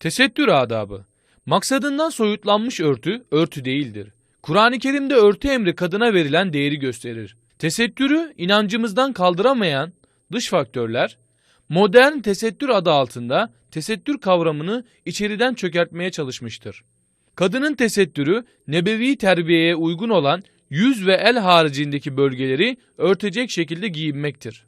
Tesettür adabı. Maksadından soyutlanmış örtü, örtü değildir. Kur'an-ı Kerim'de örtü emri kadına verilen değeri gösterir. Tesettürü inancımızdan kaldıramayan dış faktörler, modern tesettür adı altında tesettür kavramını içeriden çökertmeye çalışmıştır. Kadının tesettürü, nebevi terbiyeye uygun olan yüz ve el haricindeki bölgeleri örtecek şekilde giyinmektir.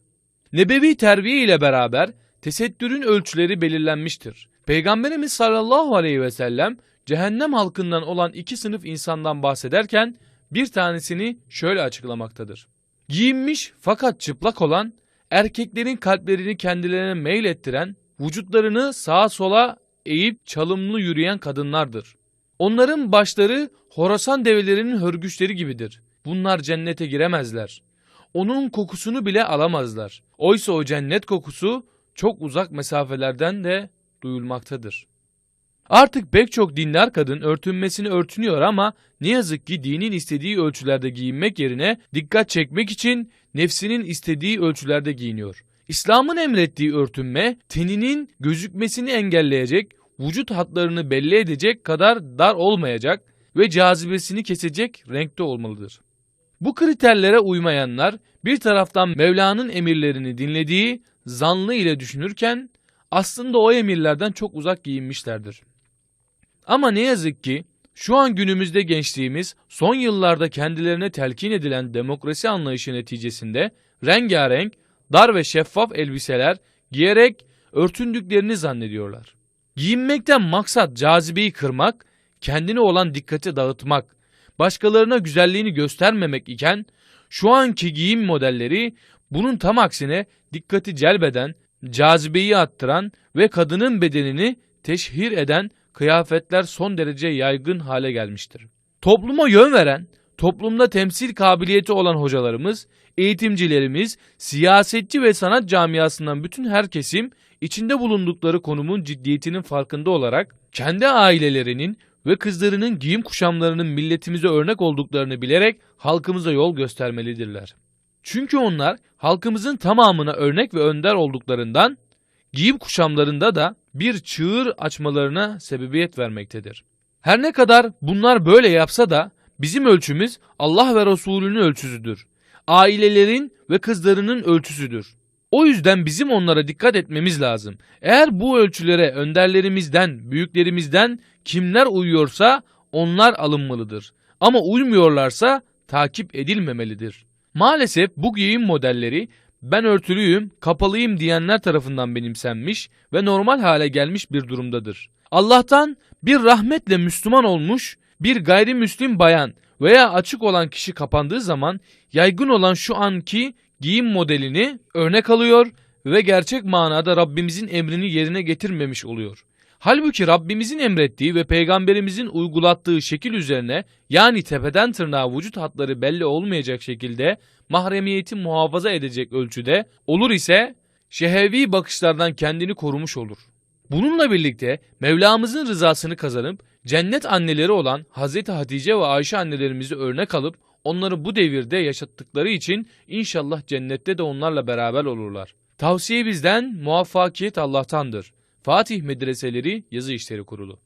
Nebevi terbiye ile beraber tesettürün ölçüleri belirlenmiştir. Peygamberimiz sallallahu aleyhi ve sellem cehennem halkından olan iki sınıf insandan bahsederken bir tanesini şöyle açıklamaktadır. Giyinmiş fakat çıplak olan, erkeklerin kalplerini kendilerine meylettiren, vücutlarını sağa sola eğip çalımlı yürüyen kadınlardır. Onların başları Horasan develerinin hörgüçleri gibidir. Bunlar cennete giremezler. Onun kokusunu bile alamazlar. Oysa o cennet kokusu çok uzak mesafelerden de duyulmaktadır. Artık pek çok dindar kadın örtünmesini örtünüyor ama ne yazık ki dinin istediği ölçülerde giyinmek yerine dikkat çekmek için nefsinin istediği ölçülerde giyiniyor. İslam'ın emrettiği örtünme teninin gözükmesini engelleyecek, vücut hatlarını belli edecek kadar dar olmayacak ve cazibesini kesecek renkte olmalıdır. Bu kriterlere uymayanlar bir taraftan Mevla'nın emirlerini dinlediği zanlı ile düşünürken aslında o emirlerden çok uzak giyinmişlerdir. Ama ne yazık ki şu an günümüzde gençliğimiz son yıllarda kendilerine telkin edilen demokrasi anlayışı neticesinde rengarenk, dar ve şeffaf elbiseler giyerek örtündüklerini zannediyorlar. Giyinmekten maksat cazibeyi kırmak, kendine olan dikkati dağıtmak, başkalarına güzelliğini göstermemek iken şu anki giyim modelleri bunun tam aksine dikkati celbeden, cazibeyi arttıran ve kadının bedenini teşhir eden kıyafetler son derece yaygın hale gelmiştir. Topluma yön veren, toplumda temsil kabiliyeti olan hocalarımız, eğitimcilerimiz, siyasetçi ve sanat camiasından bütün her kesim içinde bulundukları konumun ciddiyetinin farkında olarak kendi ailelerinin ve kızlarının giyim kuşamlarının milletimize örnek olduklarını bilerek halkımıza yol göstermelidirler. Çünkü onlar halkımızın tamamına örnek ve önder olduklarından giyim kuşamlarında da bir çığır açmalarına sebebiyet vermektedir. Her ne kadar bunlar böyle yapsa da bizim ölçümüz Allah ve Resulünün ölçüsüdür. Ailelerin ve kızlarının ölçüsüdür. O yüzden bizim onlara dikkat etmemiz lazım. Eğer bu ölçülere önderlerimizden, büyüklerimizden kimler uyuyorsa onlar alınmalıdır. Ama uymuyorlarsa takip edilmemelidir. Maalesef bu giyim modelleri ben örtülüyüm, kapalıyım diyenler tarafından benimsenmiş ve normal hale gelmiş bir durumdadır. Allah'tan bir rahmetle Müslüman olmuş bir gayrimüslim bayan veya açık olan kişi kapandığı zaman yaygın olan şu anki giyim modelini örnek alıyor ve gerçek manada Rabbimizin emrini yerine getirmemiş oluyor. Halbuki Rabbimizin emrettiği ve peygamberimizin uygulattığı şekil üzerine yani tepeden tırnağa vücut hatları belli olmayacak şekilde mahremiyeti muhafaza edecek ölçüde olur ise şehevi bakışlardan kendini korumuş olur. Bununla birlikte Mevlamızın rızasını kazanıp cennet anneleri olan Hazreti Hatice ve Ayşe annelerimizi örnek alıp onları bu devirde yaşattıkları için inşallah cennette de onlarla beraber olurlar. Tavsiye bizden, muvaffakiyet Allah'tandır. Fatih Medreseleri Yazı İşleri Kurulu